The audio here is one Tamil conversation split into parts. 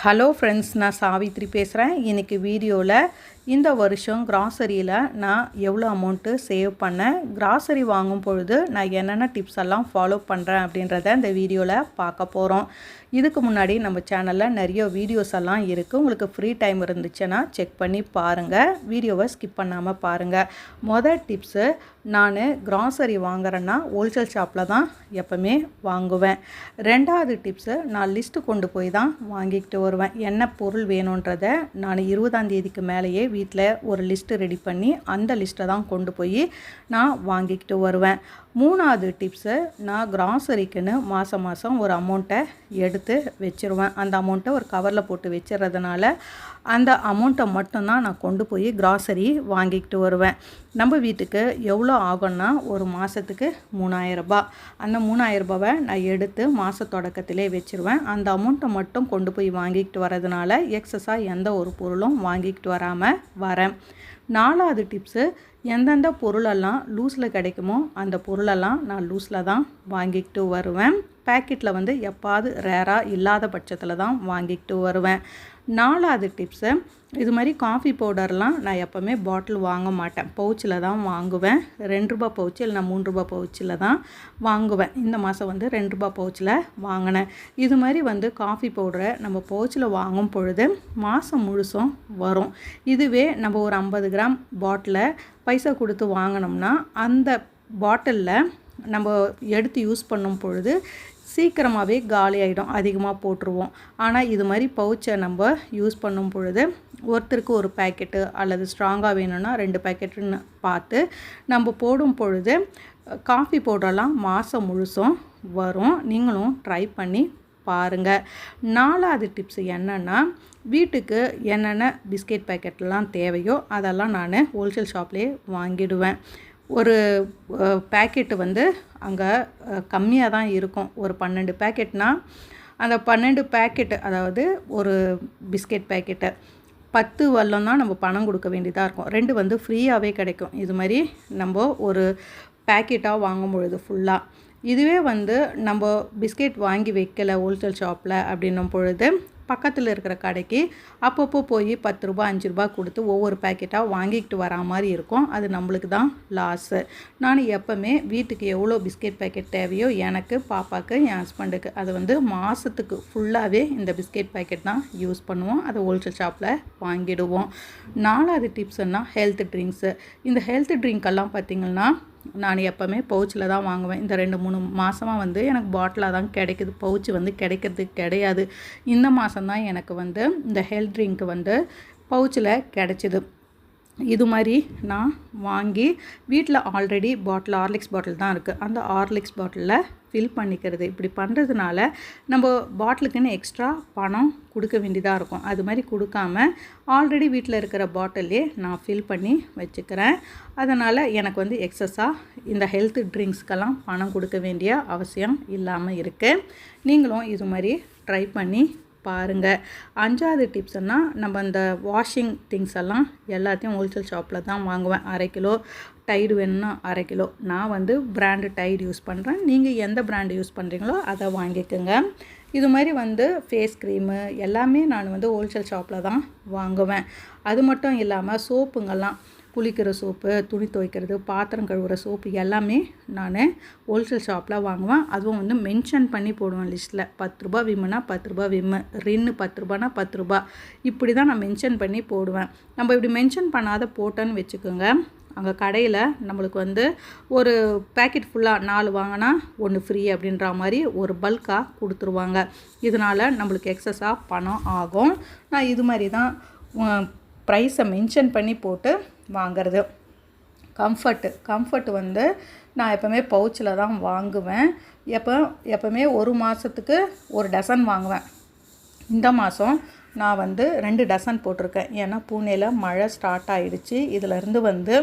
ஹலோ ஃப்ரெண்ட்ஸ் நான் சாவித்ரி பேசுகிறேன் இன்றைக்கி வீடியோவில் இந்த வருஷம் கிராசரியில் நான் எவ்வளோ அமௌண்ட்டு சேவ் பண்ணேன் கிராசரி வாங்கும் பொழுது நான் என்னென்ன டிப்ஸ் எல்லாம் ஃபாலோ பண்ணுறேன் அப்படின்றத இந்த வீடியோவில் பார்க்க போகிறோம் இதுக்கு முன்னாடி நம்ம சேனலில் நிறைய வீடியோஸ் எல்லாம் இருக்குது உங்களுக்கு ஃப்ரீ டைம் இருந்துச்சுன்னா செக் பண்ணி பாருங்கள் வீடியோவை ஸ்கிப் பண்ணாமல் பாருங்கள் மொதல் டிப்ஸு நான் கிராசரி வாங்குறேன்னா ஹோல்சேல் ஷாப்பில் தான் எப்போவுமே வாங்குவேன். ரெண்டாவது டிப்ஸு நான் லிஸ்ட்டு கொண்டு போய் தான் வாங்கிக்கிட்டு வருவேன். என்ன பொருள் வேணுன்றதை நான் இருபதாம் தேதிக்கு மேலேயே வீட்டில் ஒரு லிஸ்ட்டு ரெடி பண்ணி அந்த லிஸ்ட்டை தான் கொண்டு போய் நான் வாங்கிக்கிட்டு வருவேன். மூணாவது டிப்ஸு நான் கிராசரிக்குன்னு மாதம் மாதம் ஒரு அமௌண்ட்டை எடுத்து வச்சுருவேன். அந்த அமௌண்ட்டை ஒரு கவரில் போட்டு வச்சிடுறதுனால அந்த அமௌண்ட்டை மட்டும்தான் நான் கொண்டு போய் கிராசரி வாங்கிக்கிட்டு வருவேன். நம்ம வீட்டுக்கு எவ்வளோ ஆகும்னா ஒரு மாதத்துக்கு மூணாயிரரூபா அந்த மூணாயிரரூபாவை நான் எடுத்து மாத தொடக்கத்திலே வச்சுருவேன். அந்த அமௌண்ட்டை மட்டும் கொண்டு போய் வாங்கிக்கிட்டு வரதுனால எக்ஸஸாக எந்த ஒரு பொருளும் வாங்கிக்கிட்டு வராமல் வரேன். நாலாவது டிப்ஸு எந்தெந்த பொருளெல்லாம் லூஸில் கிடைக்குமோ அந்த பொருளெல்லாம் நான் லூஸில் தான் வாங்கிக்கிட்டு வருவேன். பேக்கெட்டில் வந்து எப்பாவது ரேராக இல்லாத பட்சத்தில் தான் வாங்கிக்கிட்டு வருவேன். நாலாவது டிப்ஸு இது மாதிரி காஃபி பவுடர்லாம் நான் எப்போவுமே பாட்டில் வாங்க மாட்டேன். பவுச்சில் தான் வாங்குவேன். ரெண்டு ரூபா பவுச்சு இல்லை நான் மூணு ரூபா பவுச்சில் தான் வாங்குவேன். இந்த மாதம் வந்து ரெண்டு ரூபா பவுச்சில் வாங்கினேன். இது மாதிரி வந்து காஃபி பவுடரை நம்ம பவுச்சில் வாங்கும் பொழுது மாதம் முழுசும் வரும். இதுவே நம்ம ஒரு ஐம்பது கிராம் பாட்டிலை பைசா கொடுத்து வாங்கினோம்னா அந்த பாட்டிலில் நம்ம எடுத்து யூஸ் பண்ணும் பொழுது சீக்கிரமாகவே காலி ஆகிடும் அதிகமாக போட்டுருவோம். ஆனால் இது மாதிரி பவுச்சை நம்ம யூஸ் பண்ணும் பொழுது ஒருத்தருக்கு ஒரு பேக்கெட்டு அல்லது ஸ்ட்ராங்காக வேணும்னா ரெண்டு பேக்கெட்டுன்னு பார்த்து நம்ம போடும் பொழுது காஃபி பவுடரெலாம் மாதம் முழுசும் வரும். நீங்களும் ட்ரை பண்ணி பாருங்கள் நாலாவது டிப்ஸ் என்னென்னா வீட்டுக்கு என்னென்ன பிஸ்கெட் பேக்கெட்லாம் தேவையோ அதெல்லாம் நான் ஹோல்சேல் ஷாப்லேயே வாங்கிடுவேன். ஒரு பேக்கெட்டு வந்து அங்கே கம்மியாக தான் இருக்கும். ஒரு பன்னெண்டு பேக்கெட்னால் அந்த பன்னெண்டு பேக்கெட்டு அதாவது ஒரு பிஸ்கெட் பேக்கெட்டு பத்து வல்லம் தான் நம்ம பணம் கொடுக்க வேண்டியதாக இருக்கும். ரெண்டு வந்து ஃப்ரீயாகவே கிடைக்கும். இது மாதிரி நம்ம ஒரு பேக்கெட்டாக வாங்கும் பொழுது ஃபுல்லாக இதுவே வந்து நம்ம பிஸ்கெட் வாங்கி வைக்கலை ஹோல்சேல் ஷாப்பில் அப்படின்னும் பொழுது பக்கத்தில் இருக்கிற கடைக்கு அப்பப்போ போய் பத்து ரூபா அஞ்சு ரூபா கொடுத்து ஒவ்வொரு பேக்கெட்டாக வாங்கிக்கிட்டு வரா மாதிரி இருக்கும். அது நம்மளுக்கு தான் லாஸு நான் எப்போவுமே வீட்டுக்கு எவ்வளோ பிஸ்கெட் பேக்கெட் தேவையோ எனக்கு பாப்பாவுக்கு என் ஹஸ்பண்டுக்கு அது வந்து மாதத்துக்கு ஃபுல்லாகவே இந்த பிஸ்கெட் பேக்கெட் தான் யூஸ் பண்ணுவோம். அதை ஹோல்சேல் ஷாப்பில் வாங்கிடுவோம். நாலாவது டிப்ஸ்னால் ஹெல்த் ட்ரிங்க்ஸு இந்த ஹெல்த் ட்ரிங்க்கெல்லாம் பார்த்திங்கன்னா நான் எப்போவுமே பவுச்சில் தான் வாங்குவேன். இந்த ரெண்டு மூணு மாதமாக வந்து எனக்கு பாட்டிலாக தான் கிடைக்குது. பவுச்சு வந்து கிடைக்கிறது கிடையாது. இந்த மாதம்தான் எனக்கு வந்து இந்த ஹெல்த் ட்ரிங்க் வந்து பவுச்சில் கிடச்சிது. இது மாதிரி நான் வாங்கி வீட்டில் ஆல்ரெடி பாட்டில் ஆர்லிக்ஸ் பாட்டில் தான் இருக்குது அந்த ஆர்லிக்ஸ் பாட்டிலில் ஃபில் பண்ணிக்கிறது. இப்படி பண்ணுறதுனால நம்ம பாட்டிலுக்குன்னு எக்ஸ்ட்ரா பணம் கொடுக்க வேண்டியதாக இருக்கும். அது மாதிரி கொடுக்காம ஆல்ரெடி வீட்டில் இருக்கிற பாட்டிலே நான் ஃபில் பண்ணி வச்சுக்கிறேன். அதனால் எனக்கு வந்து எக்ஸஸாக இந்த ஹெல்த் ட்ரிங்க்ஸ்க்கெல்லாம் பணம் கொடுக்க வேண்டிய அவசியம் இல்லாமல் இருக்குது நீங்களும் இது மாதிரி ட்ரை பண்ணி பாருங்கள் அஞ்சாவது டிப்ஸ்னால் நம்ம இந்த வாஷிங் திங்ஸ் எல்லாம் எல்லாத்தையும் ஹோல்சேல் ஷாப்பில் தான் வாங்குவேன். அரை கிலோ டைடு வேணும்னா அரை கிலோ. நான் வந்து பிராண்டு டைடு யூஸ் பண்ணுறேன் நீங்கள் எந்த பிராண்டு யூஸ் பண்ணுறீங்களோ அதை வாங்கிக்கோங்க. இது மாதிரி வந்து ஃபேஸ் க்ரீமு எல்லாமே நான் வந்து ஹோல்சேல் ஷாப்பில் தான் வாங்குவேன். அது மட்டும் இல்லாமல் சோப்புங்கள்லாம் குளிக்கிற சோப்பு துணி துவைக்கிறது பாத்திரம் கழுவுற சோப்பு எல்லாமே நான் ஹோல்சேல் ஷாப்பில் வாங்குவேன். அதுவும் வந்து மென்ஷன் பண்ணி போடுவேன் லிஸ்ட்டில் பத்து ரூபா விம்முனா பத்து ரூபா விம்மு. ரின்னு பத்து ரூபானா பத்து ரூபா. இப்படி தான் நான் மென்ஷன் பண்ணி போடுவேன். நம்ம இப்படி மென்ஷன் பண்ணாத போட்டோன்னு வச்சுக்கோங்க. அங்கே கடையில் நம்மளுக்கு வந்து ஒரு பேக்கெட் ஃபுல்லாக நாலு வாங்கினா ஒன்று ஃப்ரீ அப்படின்ற மாதிரி ஒரு பல்காக கொடுத்துருவாங்க. இதனால் நம்மளுக்கு எக்ஸஸாக பணம் ஆகும். நான் இது மாதிரி தான் ப்ரைஸை மென்ஷன் பண்ணி போட்டு வாங்கிறது. கம்ஃபர்ட்டு கம்ஃபர்ட் வந்து நான் எப்போவுமே பவுச்சில் தான் வாங்குவேன். எப்போ எப்போவுமே ஒரு மாதத்துக்கு ஒரு டசன் வாங்குவேன். இந்த மாதம் நான் வந்து ரெண்டு டசன் போட்டிருக்கேன். ஏன்னா பூனேயில் மழை ஸ்டார்ட் ஆகிடுச்சு இதிலேருந்து வந்து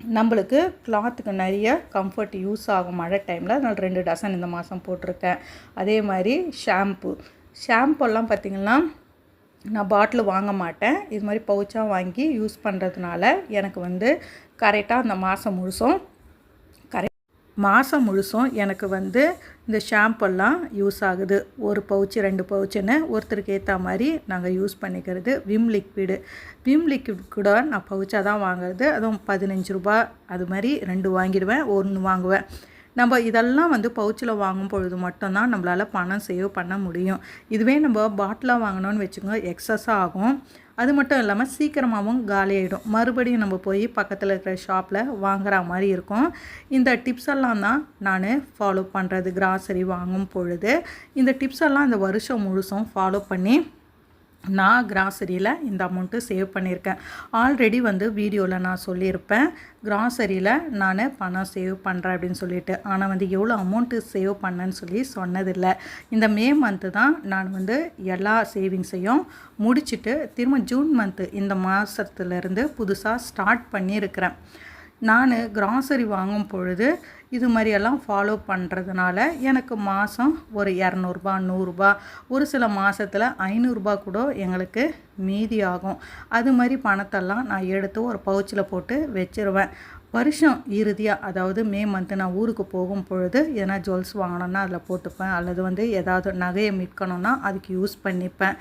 நம்மளுக்கு கிளாத்துக்கு நிறைய கம்ஃபர்ட் யூஸ் ஆகும் மழை டைமில் அதனால் ரெண்டு டசன் இந்த மாதம் போட்டிருக்கேன். அதே மாதிரி ஷாம்பு ஷாம்புலாம் பார்த்திங்கன்னா நான் பாட்டில் வாங்க மாட்டேன். இது மாதிரி பவுச்சாக வாங்கி யூஸ் பண்ணுறதுனால எனக்கு வந்து கரெக்டாக அந்த மாதம் முழுசும் கரெக்ட் மாதம் முழுசும் எனக்கு வந்து இந்த ஷாம்பெல்லாம் யூஸ் ஆகுது. ஒரு பவுச்சு ரெண்டு பவுச்சுன்னு ஒருத்தருக்கு ஏற்ற மாதிரி நாங்கள் யூஸ் பண்ணிக்கிறது. விம் லிக்விடு விம் லிக்விட் கூட நான் பவுச்சாக தான் வாங்குறது. அதுவும் பதினஞ்சு ரூபா அது மாதிரி ரெண்டு வாங்கிடுவேன் ஒன்று வாங்குவேன். நம்ம இதெல்லாம் வந்து பவுச்சில் வாங்கும் பொழுது மட்டும்தான் நம்மளால் பணம் சேவ் பண்ண முடியும். இதுவே நம்ம பாட்டிலாக வாங்கினோன்னு வச்சுக்கோங்க எக்ஸஸாக ஆகும். அது மட்டும் இல்லாமல் சீக்கிரமாகவும் காலியாகிடும் மறுபடியும் நம்ம போய் பக்கத்தில் இருக்கிற ஷாப்பில் வாங்குற மாதிரி இருக்கும். இந்த டிப்ஸ் எல்லாம் தான் நான் ஃபாலோ பண்ணுறது கிராசரி வாங்கும் பொழுது. இந்த டிப்ஸ் எல்லாம் இந்த வருஷம் முழுசும் ஃபாலோ பண்ணி நான் கிராசரியில் இந்த அமௌண்ட்டு சேவ் பண்ணியிருக்கேன். ஆல்ரெடி வந்து வீடியோவில் நான் சொல்லியிருப்பேன் கிராசரியில் நான் பணம் சேவ் பண்ணுறேன் அப்படின்னு சொல்லிட்டு. ஆனால் வந்து எவ்வளோ அமௌண்ட்டு சேவ் பண்ணேன்னு சொல்லி சொன்னதில்லை. இந்த மே மந்த்து தான் நான் வந்து எல்லா சேவிங்ஸையும் முடிச்சுட்டு திரும்ப ஜூன் மந்த்து இந்த மாதத்துலேருந்து புதுசாக ஸ்டார்ட் பண்ணியிருக்கிறேன். நான் கிராசரி வாங்கும் பொழுது இது மாதிரியெல்லாம் ஃபாலோ பண்ணுறதுனால எனக்கு மாதம் ஒரு இரநூறுபா நூறுரூபா ஒரு சில மாதத்தில் ஐநூறுரூபா கூட எங்களுக்கு மீதி ஆகும். அது மாதிரி பணத்தெல்லாம் நான் எடுத்து ஒரு பவுச்சில் போட்டு வச்சுருவேன். வருஷம் இறுதியாக அதாவது மே மந்த்து நான் ஊருக்கு போகும் பொழுது எதனா ஜுவல்ஸ் வாங்கினோன்னா அதில் போட்டுப்பேன். அல்லது வந்து ஏதாவது நகையை மீட்கணும்னா அதுக்கு யூஸ் பண்ணிப்பேன்.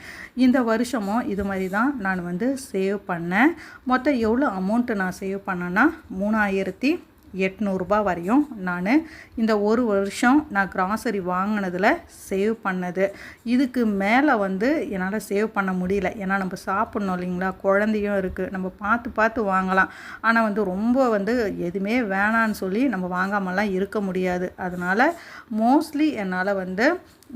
இந்த வருஷமும் இது மாதிரி தான் நான் வந்து சேவ் பண்ணேன். மொத்தம் எவ்வளோ அமௌண்ட்டு நான் சேவ் பண்ணேன்னா மூணாயிரத்தி எட்நூறுபா வரையும் நான் இந்த ஒரு வருஷம் நான் கிராசரி வாங்கினதில் சேவ் பண்ணது. இதுக்கு மேலே வந்து என்னால் சேவ் பண்ண முடியல. ஏன்னா நம்ம சாப்பிட்ணும் இல்லைங்களா? குழந்தையும் இருக்குது நம்ம பார்த்து பார்த்து வாங்கலாம். ஆனால் வந்து ரொம்ப வந்து எதுவுமே வேணான்னு சொல்லி நம்ம வாங்காமலாம் இருக்க முடியாது. அதனால் மோஸ்ட்லி என்னால் வந்து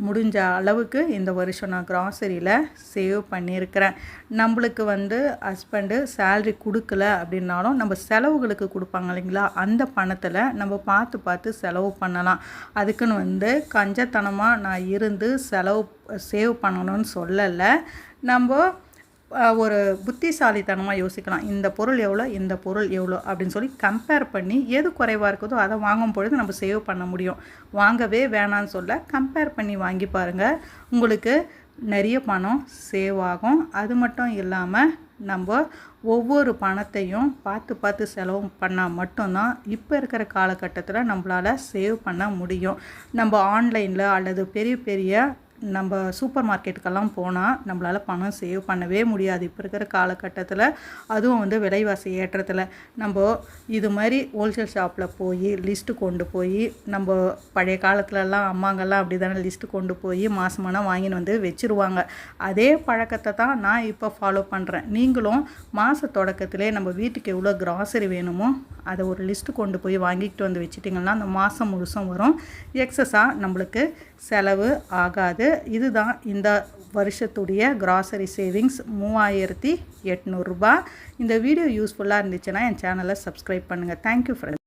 முடிஞ்ச அளவுக்கு இந்த வருஷம் நான் க்ராசரியில் சேவ் பண்ணியிருக்கிறேன். நம்மளுக்கு வந்து ஹஸ்பண்டு சேல்ரி கொடுக்கல அப்படின்னாலும் நம்ம செலவுகளுக்கு கொடுப்பாங்க இல்லைங்களா? அந்த பணத்தில் நம்ம பார்த்து பார்த்து செலவு பண்ணலாம். அதுக்குன்னு வந்து கஞ்சத்தனமாக நான் இருந்து செலவு சேவ் பண்ணணும்னு சொல்லலை. நம்ம ஒரு புத்திசாலித்தனமாக யோசிக்கலாம். இந்த பொருள் எவ்வளோ? இந்த பொருள் எவ்வளோ? அப்படின்னு சொல்லி கம்பேர் பண்ணி எது குறைவாக இருக்குதோ அதை வாங்கும் பொழுது நம்ம சேவ் பண்ண முடியும். வாங்கவே வேணான்னு சொல்ல கம்பேர் பண்ணி வாங்கி பாருங்கள் உங்களுக்கு நிறைய பணம் சேவ் ஆகும். அது மட்டும் இல்லாமல் நம்ம ஒவ்வொரு பணத்தையும் பார்த்து பார்த்து செலவு பண்ணால் மட்டும்தான் இப்போ இருக்கிற காலகட்டத்தில் நம்மளால் சேவ் பண்ண முடியும். நம்ம ஆன்லைனில் அல்லது பெரிய பெரிய நம்ம சூப்பர் மார்க்கெட்டுக்கெல்லாம் போனால் நம்மளால் பணம் சேவ் பண்ணவே முடியாது. இப்போ இருக்கிற காலகட்டத்தில் அதுவும் வந்து விலைவாசி ஏற்றத்தில். நம்ம இது மாதிரி ஹோல்சேல் ஷாப்பில் போய் லிஸ்ட்டு கொண்டு போய் நம்ம பழைய காலத்துலலாம் அம்மாங்கெல்லாம் அப்படி தானே லிஸ்ட்டு கொண்டு போய் மாதமான வாங்கின்னு வந்து வச்சுருவாங்க. அதே பழக்கத்தை தான் நான் இப்போ ஃபாலோ பண்ணுறேன் நீங்களும் மாத தொடக்கத்திலே நம்ம வீட்டுக்கு எவ்வளோ கிராசரி வேணுமோ அதை ஒரு லிஸ்ட்டு கொண்டு போய் வாங்கிட்டு வந்து வச்சுட்டிங்கன்னா அந்த மாதம் முழுசும் வரும். எக்ஸஸாக நம்மளுக்கு செலவு ஆகாது. இதுதான் இந்த வருஷத்துடைய கிராசரி சேவிங்ஸ் மூவாயிரத்தி எட்நூறுரூபா இந்த வீடியோ யூஸ்ஃபுல்லாக இருந்துச்சுன்னா என் சேனலை சப்ஸ்கிரைப் பண்ணுங்கள் தேங்க்யூ ஃப்ரெண்ட்ஸ்